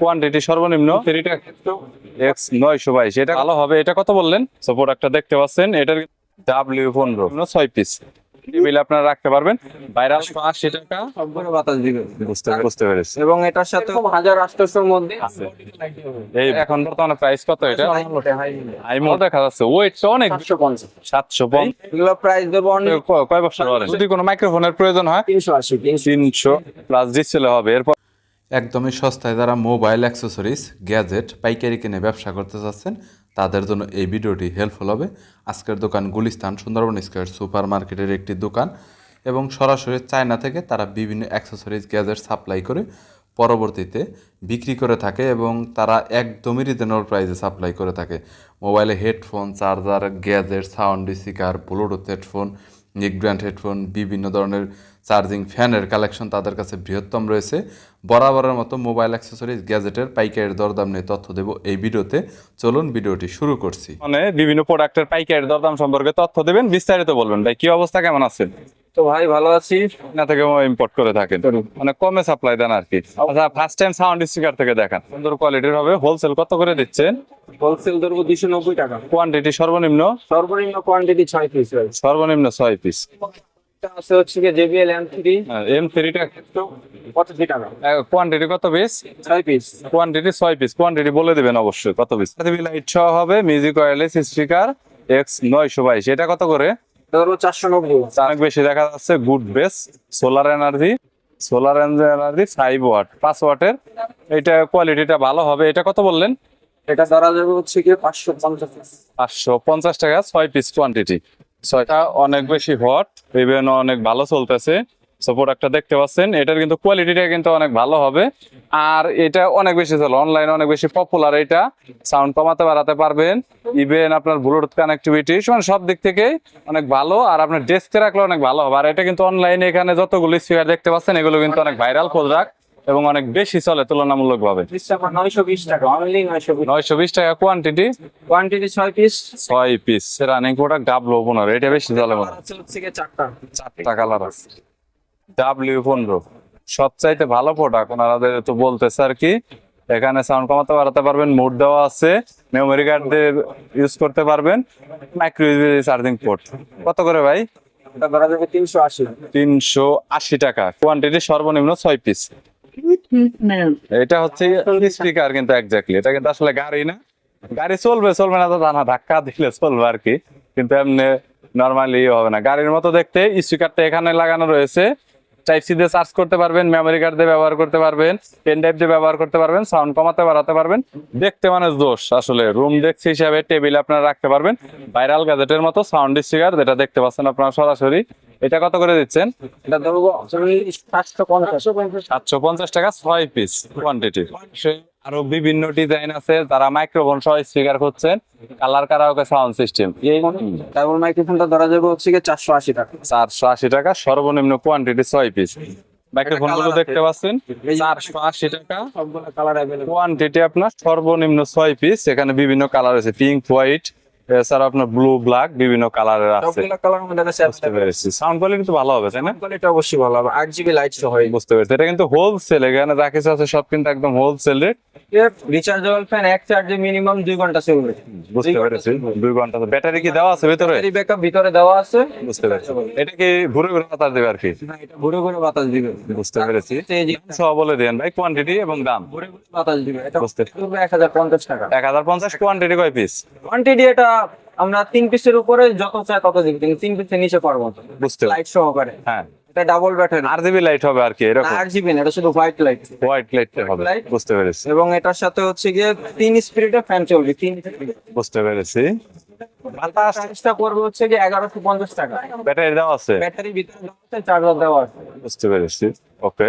Quantity সর্বনিম্ন? X নয়শো বাইশ। এটা ভালো হবে। এটা কত বললেন? সো প্রোডাক্টটা দেখতে পাচ্ছেন। এটার ডাব্লিউ পনেরো। ছয় পিস টেবিলে আপনারা রাখতে পারবেন। আশি টাকা। বাতাস দিবে। বুঝতে বুঝতে পেরেছি। এবং এটার সাথে হাজার আটশোর মধ্যে আছে। এই এখন বর্তমানে প্রাইস কত এটা? আই আইমো দেখা যাচ্ছে। ওয়েট অনেক সাতশো পঞ্চাশ। সাতশো এগুলো প্রাইস দেবো অনেক। কয় বছর যদি কোনো মাইক্রোফোনের প্রয়োজন হয় তিনশো আশি তিনশো। তিনশো প্লাস ডিসপ্লে হবে। এরপর একদমই সস্তায় যারা মোবাইল অ্যাক্সেসরিজ, গ্যাজেট, পাইকারি কিনে ব্যবসা করতে চাচ্ছেন, তাদের জন্য এই ভিডিওটি হেল্পফুল হবে। আজকের দোকান গুলিস্তান, সুন্দরবন স্কোয়ার সুপার মার্কেটের একটি দোকান এবং সরাসরি চায়না থেকে তারা বিভিন্ন অ্যাক্সেসরিজ, গ্যাজেট সাপ্লাই করে পরবর্তীতে বিক্রি করে থাকে এবং তারা একদমই রিজনেবল প্রাইসে সাপ্লাই করে থাকে। মোবাইলে headphone charger gadget sound speaker bluetooth headphone নিক ব্র্যান্ড হেডফোন বিভিন্ন ধরনের চার্জিং ফ্যানের কালেকশন তাদের কাছে বৃহত্তম রয়েছে। বরাবরের মতো মোবাইল অ্যাক্সেসরিজ গ্যাজেটের পাইকারের দরদাম নিয়ে তথ্য দেব এই ভিডিওতে। চলুন ভিডিওটি শুরু করছি। মানে বিভিন্ন প্রোডাক্টের পাইকারি দরদাম সম্পর্কে তথ্য দেবেন বিস্তারিত বলবেন। ভাই কি অবস্থা কেমন আছেন? তো ভাই ভালো আছি। না থেকে ইম্পোর্ট করে থাকেন। মানে কমে সাপ্লাই দেন আর কি। আচ্ছা ফার্স্ট টাইম সাউন্ড স্পিকার থেকে দেখান। সুন্দর কোয়ালিটির হবে। হোলসেল কত করে দিচ্ছেন? হোলসেল ধরবো দুশো নব্বই টাকা। কোয়ান্টিটি সর্বনিম্ন? সর্বনিম্ন কোয়ান্টিটি ছয় পিস সর্বনিম্ন ছয় পিস আছে হচ্ছে কি জেবিএল এম থ্রি এম থ্রিটা পঁচাশি টাকা। কোয়ান্টিটি কত পিস ছয় পিস কোয়ান্টিটি ছয় পিস কোয়ান্টিটি বলে দিবেন অবশ্যই কত পিস লাইট সহ হবে মিউজিক স্পিকার এক্স নয়শো বাইশ। এটা কত করে? চারশো নব্বই। অনেক বেশি দেখা যাচ্ছে good base solar energy solar energy five watt পাঁচ ওয়াটের এটা কোয়ালিটিটা ভালো হবে। এটা কত বললেন? এটা ধরা যাবে হচ্ছে কি পাঁচশো পঞ্চাশ পাঁচশো পঞ্চাশ টাকা, ছয় পিস কোয়ান্টিটি ছয়টা অনেক বেশি হট ইভেন অনেক ভালো চলতেছে। দেখতে পাচ্ছেন, এটার কিন্তু কোয়ালিটিটা কিন্তু অনেক ভালো হবে। আর এটা অনেক বেশি চলে অনলাইনে অনেক বেশি পপুলার এটা। সাউন্ড কমাতে বাড়াতে পারবেন। ইভেন আপনার ব্লুটুথ কানেক্টিভিটি মানে সব দিক থেকে অনেক ভালো। আর আপনার ডেস্কে রাখলে অনেক ভালো হবে। আর এটা কিন্তু অনলাইনে এখানে যতগুলো স্পিকার দেখতে পাচ্ছেন, এগুলো কিন্তু অনেক ভাইরাল প্রোডাক্ট এবং অনেক বেশি চলে তুলনামূলক ভাবে নয়শো বিশ টাকা কোয়ান্টিটি কোয়ান্টিটি ছয় পিস ছয় পিস রানিং প্রোডাক্ট ডাবলো পনেরো এটা বেশি চলে মনে চারটা। চারটা কালার আছে। ডাব্লিউ পনেরো। সবচাইতে ভালো প্রোডাক্ট ওনারা তো বলতেছে আর কি এখানে সাউন্ড কমাতে বাড়াতে পারবেন মোড দেওয়া আছে মেমোরি কার্ড দিয়ে ইউজ করতে পারবেন মাইক্রো ইউএসবি চার্জিং পোর্ট কত করে ভাই? তিনশো আশি। তিনশো আশি টাকা। কোয়ান্টিটি সর্বনিম্ন ছয় পিস এটা হচ্ছে স্পিকার কিন্তু এক্স্যাক্টলি এটা কিন্তু আসলে গাড়ি না। গাড়ি চলবে চলবে না তো তা ধাক্কা দিলে চলবে আর কি। কিন্তু এমনি নর্মালি হবে না। গাড়ির মতো দেখতে স্পিকারটা এখানে লাগানো রয়েছে। টাইপ সি দিয়ে চার্জ করতে পারবেন মেমোরি কার্ড দিয়ে ব্যবহার করতে পারবেন পেন ড্রাইভ দিয়ে ব্যবহার করতে পারবেন সাউন্ড কমাতে বাড়াতে পারবেন। দেখতে মানে দোষ আসলে রুম ডেস্ক হিসাবে টেবিল আপনারা রাখতে পারবেন। ভাইরাল গ্যাজেটের মতো সাউন্ড স্পিকার যেটা দেখতে পাচ্ছেন আপনারা সরাসরি। এটা কত করে দিচ্ছেন? এটা ধরবো সাতশো পঞ্চাশ। সাতশো পঞ্চাশ টাকা ছয় পিস কোয়ান্টিটি আরও বিভিন্ন ডিজাইন আছে যারা মাইক্রোফোন সহ স্পিকার করছেন কালার কারাওকে সাউন্ড সিস্টেম এই ডাবল মাইক্রোফোনটা ধরা যাবে হচ্ছে কি চারশো আশি টাকা। চারশো আশি টাকা সর্বনিম্ন কোয়ান্টিটি 6 পিস মাইক্রোফোনগুলো দেখতে পাচ্ছেন চারশো আশি টাকা। সবগুলো কালার अवेलेबल কোয়ান্টিটি আপনার সর্বনিম্ন 6 পিস এখানে বিভিন্ন কালার আছে পিঙ্ক হোয়াইট এছাড়া আপনার ব্লু ব্ল্যাক বিভিন্ন কালার আছে। সবগুলো কালার আমাদের কাছে বুঝতে পেরেছি। সাউন্ড কোয়ালিটি তো ভালো হবে তাই না? কোয়ালিটি অবশ্যই ভালো হবে। আট জিবি লাইট সহ বুঝতে পেরেছি। এটা কিন্তু হোলসেল এখানে যা কিছু আছে সব কিন্তু একদম হোলসেল রেট রিচার্জেবল ফ্যান এক চার্জে মিনিমাম দুই ঘণ্টা চলবে। বুঝতে পেরেছি। দুই ঘণ্টা ব্যাটারি কি দেওয়া আছে ভিতরে? ব্যাটারি ব্যাকআপ ভিতরে দেওয়া আছে। বুঝতে পেরেছি। এটা কি ঘুরে ঘুরে বাতাস দেবে আর কি? না, এটা ঘুরে ঘুরে বাতাস দিবে। বুঝতে পেরেছি। সব বলে দেন ভাই কোয়ান্টিটি এবং দাম। ঘুরে ঘুরে বাতাস দিবে। এটা বুঝতে টাকা। কোয়ান্টিটি কয় পিস কোয়ান্টিটি এটা আমরা তিন পিসের উপরে যত চাই তত দিবি কিন্তু তিন পিসের নিচে পারব বুঝতে লাইট সহকারে। হ্যাঁ। এটা ডাবল ব্যাটারি আর জিবি লাইট হবে আর কি এরকম? আট জিবি না এটা শুধু হোয়াইট লাইট হোয়াইট লাইট হবে? বুঝতে পেরেছি। এবং এটার সাথে হচ্ছে গিয়ে তিন স্পিরিটের ফ্যান চলবে তিন বুঝতে পেরেছি। বাতাস পড়বে হচ্ছে এগারোশো পঞ্চাশ টাকা। ব্যাটারি দেওয়া আছে? ব্যাটারি ভিতরে দেওয়া আছে চার্জার দেওয়া আছে। বুঝতে পেরেছি ওকে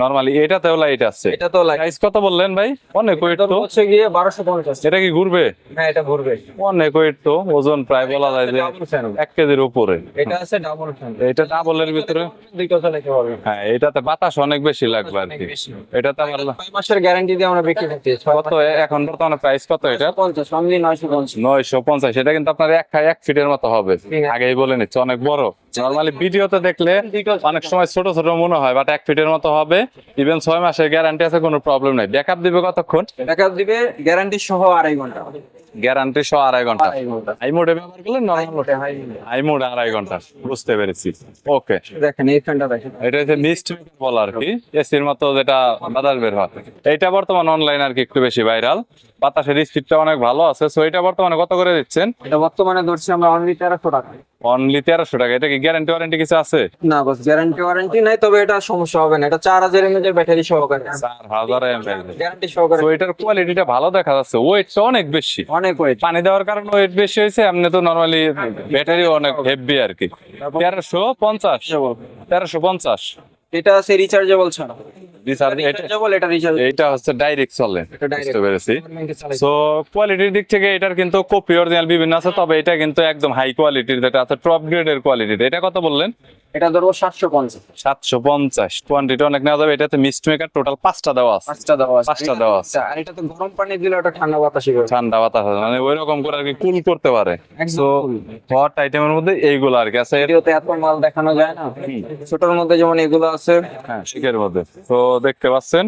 নরমালি এটাতেও লাইট আছে। এটা তো লাইট প্রাইস কত বললেন ভাই? অনেক ওয়েট তো। হচ্ছে গিয়ে বারোশো পঞ্চাশ। এটা কি ঘুরবে? হ্যাঁ এটা ঘুরবে। অনেক ওয়েট তো ওজন প্রায় বলা যায় যে ডাবল ফ্যান এক কেজির উপরে। এটা আছে ডাবল ফ্যান এটা ভিতরে? পারবে হ্যাঁ এটাতে বাতাস অনেক বেশি লাগবে আর কি। এটাতে আমার ছয় মাসের গ্যারান্টি দিয়ে আমরা বিক্রি করতে কত এখন বর্তমানে প্রাইস কত এটা? পঞ্চাশ অনলি নয়শো পঞ্চাশ। নয়শো পঞ্চাশ। এটা কিন্তু আপনার এক এক ফিটের মতো হবে। আগেই বলে নিচ্ছে অনেক বড়। নর্মালি ভিডিওতে দেখলে অনেক সময় ছোট ছোট মনে হয় বাট এক ফিটের মতো হবে। ইভেন ছয় মাসের গ্যারান্টি আছে কোনো প্রবলেম নাই। ব্যাকআপ দিবে কতক্ষণ? ব্যাকআপ দিবে গ্যারান্টি সহ আড়াই ঘণ্টা। গ্যারান্টি সহ আড়াই ঘণ্টা। আই মোডে ব্যবহার করলে নর্মাল আই মোড আড়াই ঘণ্টা। বুঝতে পেরেছি। ওকে দেখেন এই ফ্যানটা দেখেন। এটা হচ্ছে মিস্ট বলা আর কি। এসির মতো যেটা বাতাস বের হয়। এইটা বর্তমান অনলাইন আর কি একটু বেশি ভাইরাল বাতাসের স্পিডটা অনেক ভালো আছে। সো এটা বর্তমানে কত করে দিচ্ছেন? এটা বর্তমানে ধরছি আমরা অনলি তেরোশো টাকা। অনলি তেরোশো টাকা এটা কি গ্যারান্টি ওয়ারেন্টি কিছু আছে? না বস গ্যারান্টি ওয়ারেন্টি নাই তবে এটা সমস্যা হবে না এটা চার হাজার এমএজ এর ব্যাটারি সহকারে। চার হাজার গ্যারান্টি সহকারে। তো এটার কোয়ালিটিটা ভালো দেখা যাচ্ছে ওয়েটটা অনেক বেশি। অনেক ওয়েট পানি দেওয়ার কারণে ওয়েট বেশি হয়েছে আপনি তো নর্মালি ব্যাটারি অনেক হেভি আর কি। তেরোশো পঞ্চাশ। তেরোশো পঞ্চাশ। এটা আছে রিচার্জেবল ছাড়া। রিচার্জ এটা রিচার্জেবল এটা রিচার্জ হচ্ছে ডাইরেক্ট চলে। এটা বুঝতে পেরেছি। সো কোয়ালিটির দিক থেকে এটার কিন্তু কপি অরিজিনাল বিভিন্ন আছে তবে এটা কিন্তু একদম হাই কোয়ালিটির যেটা আছে টপ গ্রেডের কোয়ালিটির এটা কত বললেন? এটা ধরবো সাতশো পঞ্চাশ। সাতশো পঞ্চাশ কোয়ান্টিটি অনেক নেওয়া যাবে। এটাতে মেকার টোটাল পাঁচটা দেওয়া আছে। পাঁচটা দেওয়া আছে। পাঁচটা দেওয়া আছে। আর এটা তো গরম পানি দিলে ওটা ঠান্ডা করবে ঠান্ডা বাতাস মানে ওই রকম করে আর কি কুল করতে পারে। cool। হট আইটেমের মধ্যে এইগুলো আর কি আছে। ভিডিওতে এত মাল দেখানো যায় না। ছোটর মধ্যে যেমন এগুলো আছে। হ্যাঁ শিখের মধ্যে। তো দেখতে পাচ্ছেন।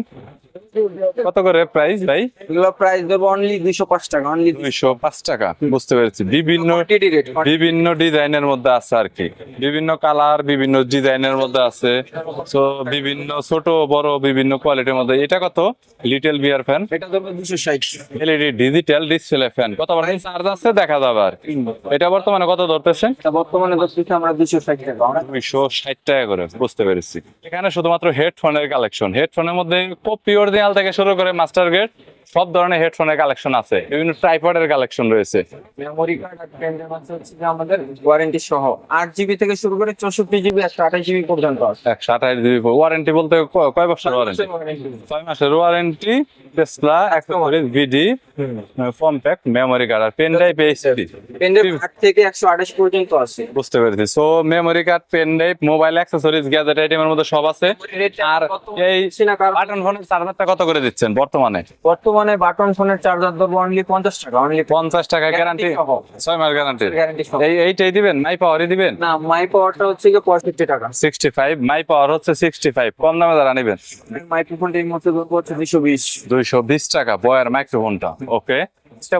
কত করে প্রাইস ভাই? এগুলো প্রাইস দেবো অনলি দুইশো পাঁচ টাকা অনলি দুইশো পাঁচ টাকা। বুঝতে পেরেছি। বিভিন্ন বিভিন্ন ডিজাইনের মধ্যে আছে আর কি। বিভিন্ন কালার বিভিন্ন ডিজাইনের মধ্যে আছে। তো বিভিন্ন ছোট বড় বিভিন্ন কোয়ালিটির মধ্যে। এটা কত? লিটল বিয়ার ফ্যান এটা দুশো ষাট। এলইডি ডিজিটাল ডিসপ্লে ফ্যান কত বার চার্জ আছে দেখা যাবে আর। এটা বর্তমানে কত ধরতেছেন এটা বর্তমানে দশ আমরা দুশো ষাট টাকা। দুইশো ষাট টাকা করে বুঝতে পেরেছি। এখানে শুধুমাত্র হেডফোনের কালেকশন হেডফোনের মধ্যে কপি অরিজিনাল থেকে শুরু করে মাস্টার গেট সব ধরনের হেডফোনের কালেকশন আছে। বিভিন্ন ট্রাইপডের কালেকশন রয়েছে। মেমোরি কার্ড আর পেন ড্রাইভ আছে হচ্ছে যে আমাদের ওয়ারেন্টি সহ। আট জিবি থেকে শুরু করে চৌষট্টি জিবি একশো আঠাশ জিবি পর্যন্ত আছে। একশো আঠাশ জিবি ওয়ারেন্টি বলতে কয় বছর ওয়ারেন্টি ছয় মাসের ওয়ারেন্টি টেসলা অ্যাক্সেসরিজ ভিডি ফর্ম প্যাক মেমোরি কার্ড আর pen drive HD pen drive আট থেকে একশো আঠাশ পর্যন্ত আছে। বুঝতে পেরেছি। So memory card pen drive mobile accessories gadget আইটেমের মধ্যে সব আছে। আর এই বাটন ফোনের চার্জারটা কত করে দিচ্ছেন বর্তমানে? বর্তমানে বাটন ফোনের চার্জার ধরবো অনলি পঞ্চাশ টাকা অনলি পঞ্চাশ টাকা গ্যারান্টি। ছয় মাস গ্যারান্টি গ্যারান্টি এই এইটাই দিবেন? মাই পাওয়ারই দিবেন? না মাই পাওয়ারটা হচ্ছে গিয়ে পঁয়ষট্টি টাকা। সিক্সটি ফাইভ মাই পাওয়ার হচ্ছে সিক্সটি ফাইভ কম দামে যারা নেবেন? মাইক্রোফোনটা এই মুহূর্তে ধরবো হচ্ছে দুশো বিশ। দুইশো বিশ টাকা। বয়ার মাইক্রোফোনটা ওকে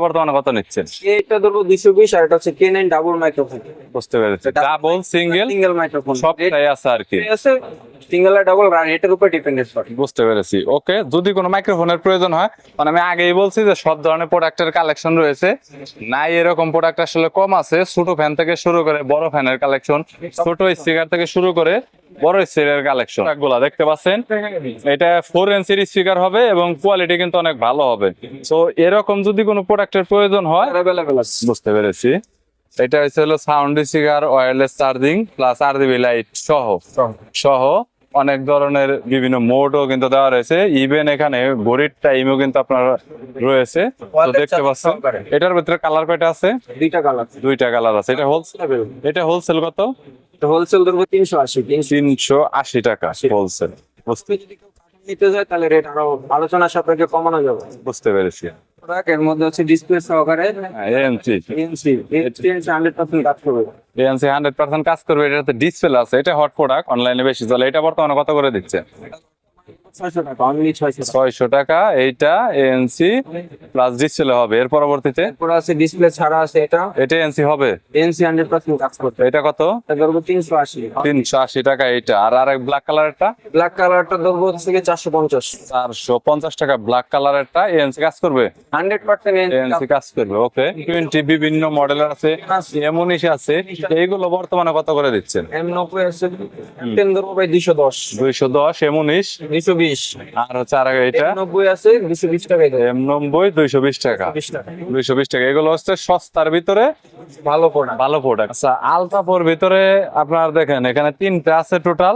বর্তমানে কত নিচ্ছেন? এটা ধরবো দুশো বিশ আর এটা হচ্ছে কে নাইন ডাবল মাইক্রোফোন বুঝতে পেরেছি। ডাবল সিঙ্গেল সিঙ্গেল মাইক্রোফোন সবটাই আছে আর কি। আছে সিঙ্গেল আর ডাবল রেটের উপর ডিপেন্ডেন্স করে। বুঝতে পেরেছি। ওকে যদি কোনো মাইক্রোফোনের প্রয়োজন হয় মানে আমি আগেই বলছি যে সব ধরনের প্রোডাক্টের কালেকশন রয়েছে। নাই এরকম প্রোডাক্ট আসলে কম আছে ছোট ফ্যান থেকে শুরু করে বড় ফ্যানের কালেকশন ছোট স্পিকার থেকে শুরু করে বড় স্পিকারের কালেকশনগুলা দেখতে পাচ্ছেন? এটা ফোর ইঞ্চির স্পিকার হবে এবং কোয়ালিটি কিন্তু অনেক ভালো হবে। তো এরকম যদি কোনো প্রোডাক্টের প্রয়োজন হয়। অ্যাভেলেবেল আছে। বুঝতে পেরেছি। এটা হচ্ছে হলো sound speaker wireless charging plus RGB light সহ। সহ। অনেক ধরনের বিভিন্ন মোডও কিন্তু দেওয়া রয়েছে। ইভেন এখানে ঘড়ির টাইমও কিন্তু আপনার রয়েছে। তো দেখতে পাচ্ছেন এটার ভিতরে কালার কয়টা আছে? দুইটা কালার দুইটা কালার আছে। এটা হোলসেল এটা হোলসেল কত? হোলসেল ধরবো তিনশো আশি তিনশো। আশি টাকা হোলসেল বুঝতে নিতে যায় তাহলে রেট আরও আলোচনা সাপেক্ষে কমানো যাবে। বুঝতে পেরেছি। প্রোডাক্টের মধ্যে হচ্ছে ডিসপ্লে সহকারে এনসি এক্সপিরিয়েন্স হান্ড্রেড পার্সেন্ট কাজ করবে। এটা তো পার্সেন্ট কাজ করবে এটাতে ডিসপ্লে আছে এটা হট প্রোডাক্ট অনলাইনে বেশি চলে এটা বর্তমানে কত করে দিচ্ছে? ছয়শো টাকা এইটা এএনসি প্লাস ডিসপ্লে হবে। এর পরবর্তীতে? আছে ডিসপ্লে ছাড়া আছে এটা। এটা এনসি হবে? এনসি হান্ড্রেড পার্সেন্ট কাজ করবে। এটা কত? এটা ধরবো তিনশো আশি। তিনশো আশি টাকা এইটা। আর আরেক ব্ল্যাক ব্ল্যাক কালারটা ধরবো হচ্ছে গিয়ে চারশো পঞ্চাশ। চারশো পঞ্চাশ টাকা ব্ল্যাক এএনসি কাজ করবে? হান্ড্রেড পার্সেন্ট এএনসি কাজ করবে ওকে টোয়েন্টি বিভিন্ন মডেলের আছে এম উনিশ আছে। এইগুলো বর্তমানে কত করে দিচ্ছেন? এম নব্বই আছে। টেন ধরবো ভাই দুইশো দশ। দুইশো দশ এম দুইশো বিশ। আর হচ্ছে আর এটা? নব্বই আছে বিশ টাকা নব্বই দুইশো বিশ টাকা। বিশ টাকা। দুইশো বিশ টাকা। এগুলো হচ্ছে সস্তার ভিতরে ভালো প্রোডাক্ট ভালো প্রোডাক্ট আচ্ছা আলট্রাফোর ভিতরে আপনার দেখেন এখানে তিনটা আছে টোটাল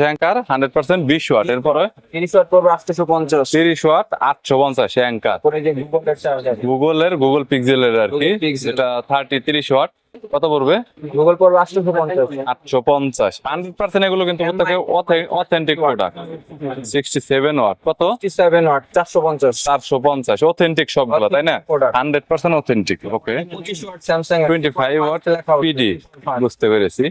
Anker watt. পড়বে ওয়াট অ্যাঙ্কার। যে গুগলের চার্জার গুগলের গুগল পিক্সেলের আর কি। যেটা ওয়াট। কত পড়বে? গুগল পড়বে এগুলো কিন্তু প্রত্যেকে authentic product sixty seven watt কত? সেভেন ওয়াট চারশো পঞ্চাশ। চারশো পঞ্চাশ। অথেন্টিক সবগুলো তাই না? Product। Hundred percent authentic okay watt Samsung twenty five watt PD বুঝতে পেরেছি।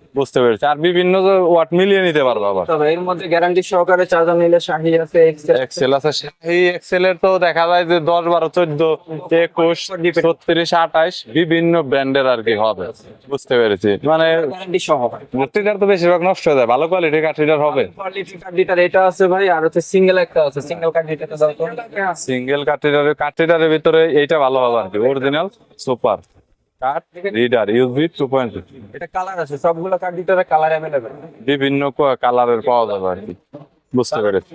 বুঝতে পেরেছি। আর বিভিন্ন ওয়াট মিলিয়ে নিতে পারব আবার। তবে এর মধ্যে গ্যারান্টি সহকারে চার্জার নিলে শাহি আছে এক্সেল আছে। সেই এক্সেল এর তো দেখা যায় যে দশ বারো চোদ্দ একুশ ছত্রিশ আঠাইশ বিভিন্ন ব্র্যান্ডের আর কি হবে। বুঝতে পেরেছি। মানে গ্যারান্টি সহ তো বেশিরভাগ নষ্ট হয়ে যায়। ভালো কোয়ালিটির কাঠরিটার হবে। এটা আছে ভাই আর হচ্ছে সিঙ্গেল একটা আছে। সিঙ্গেল কার্ডিটাতে দাও তো। সিঙ্গেল কাঠরিটারের কাঠরিটারের ভিতরে এইটা ভালো হবে আর কি। Original super card reader two point এটা কালার আছে সবগুলো কার্ডিটারে কালার অ্যাভেলেবেল বিভিন্ন কালারের পাওয়া যাবে আর কি। বুঝতে পেরেছি।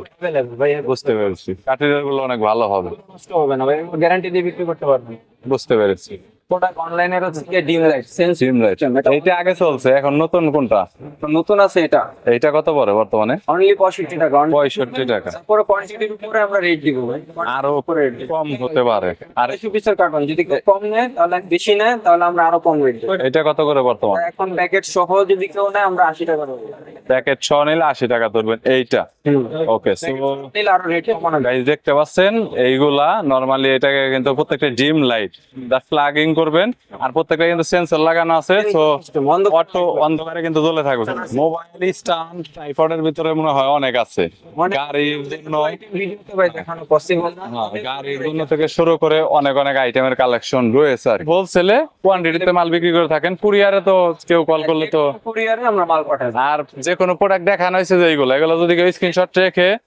বুঝতে পেরেছি। কাঠেরগুলো অনেক ভালো হবে। নষ্ট হবে না ভাই গ্যারান্টি দিয়ে বিক্রি করতে পারবেন বুঝতে পেরেছি। প্রোডাক্ট অনলাইনের হচ্ছে কি ডিম লাইট সেন্স সিম লাইট এইটা আগে চলছে এখন নতুন কোনটা? নতুন আছে এটা। এইটা কত পড়ে বর্তমানে? অনলি পঁয়ষট্টি টাকা পঁয়ষট্টি টাকা। তারপরে কোয়ান্টিটির উপরে আমরা রেট দিব ভাই। আরও কম হতে পারে। আর আড়াইশো পিসের কার্টন যদি কম নেয় তাহলে বেশি নেয় তাহলে আমরা আরও কম রেট দেবো। এটা কত করে বর্তমান? এখন প্যাকেট সহ যদি কেউ নেয় আমরা আশি টাকা দেবো প্যাকেট ছ নিলে আশি টাকা ধরবেন এইটা? ওকে সো নিলে আরও রেট কমানো গাইজ দেখতে পাচ্ছেন এইগুলা নরমালি এটাকে কিন্তু প্রত্যেকটা ডিম লাইট দা প্লাগিং করবেন। আর প্রত্যেকটা কিন্তু সেন্সর লাগানো আছে বন্ধ অটো অন্ধকারে কিন্তু জ্বলে থাকবে। মোবাইল স্ট্যান্ড ট্রাইপডের ভিতরে মনে হয় অনেক আছে। গাড়ির জন্য হ্যাঁ, গাড়ির জন্য থেকে শুরু করে অনেক অনেক আইটেমের কালেকশন রয়েছে আর হোলসেলে কোয়ান্টিটিতে মাল বিক্রি করে থাকেন। কুরিয়ারে তো কেউ কল করলে তো কুরিয়ারে আমরা মাল পাঠাই। আর যে কোনো প্রোডাক্ট দেখানো হয়েছে যে এইগুলো এগুলো যদি কেউ স্ক্রিনশট রেখে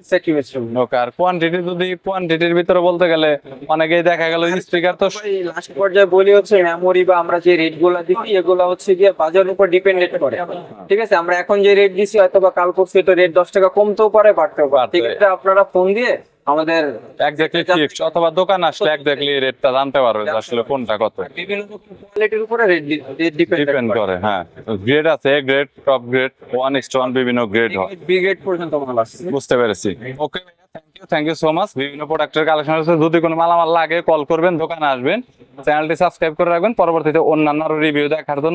Okay. আসলে আমরা satisfaction পাবো। ওকে আর কোয়ান্টিটি যদি কোয়ান্টিটির ভিতরে বলতে গেলে অনেকেই দেখা গেল স্পিকার তো লাস্ট পর্যায়ে বলি হচ্ছে মেমোরি বা আমরা যে রেটগুলা দিচ্ছি এগুলো হচ্ছে গিয়ে বাজারের উপর ডিপেন্ডেন্ট করে ঠিক আছে আমরা এখন যে রেট দিছি হয়তো বা কাল পরশু রেট দশ টাকা কমতেও পারে বাড়তেও আপনারা ফোন দিয়ে আমাদের এক্স্যাক্টলি অথবা দোকান আসলে এক্স্যাক্টলি রেটটা জানতে পারবে যে আসলে কোনটা কত। বিভিন্ন কোয়ালিটির উপরে রেট ডিপেন্ড করে। হ্যাঁ। গ্রেড আছে grade top grade one is one বিভিন্ন গ্রেড হয়। বি গ্রেড পর্যন্ত মাল আছে। বুঝতে পেরেছি। Okay thank you thank you so much বিভিন্ন প্রোডাক্টের কালেকশন আছে। যদি কোনো মালামাল লাগে কল করবেন দোকানে আসবেন। চ্যানেলটি সাবস্ক্রাইব করে রাখবেন। পরবর্তীতে অন্যান্য রিভিউ দেখার জন্য।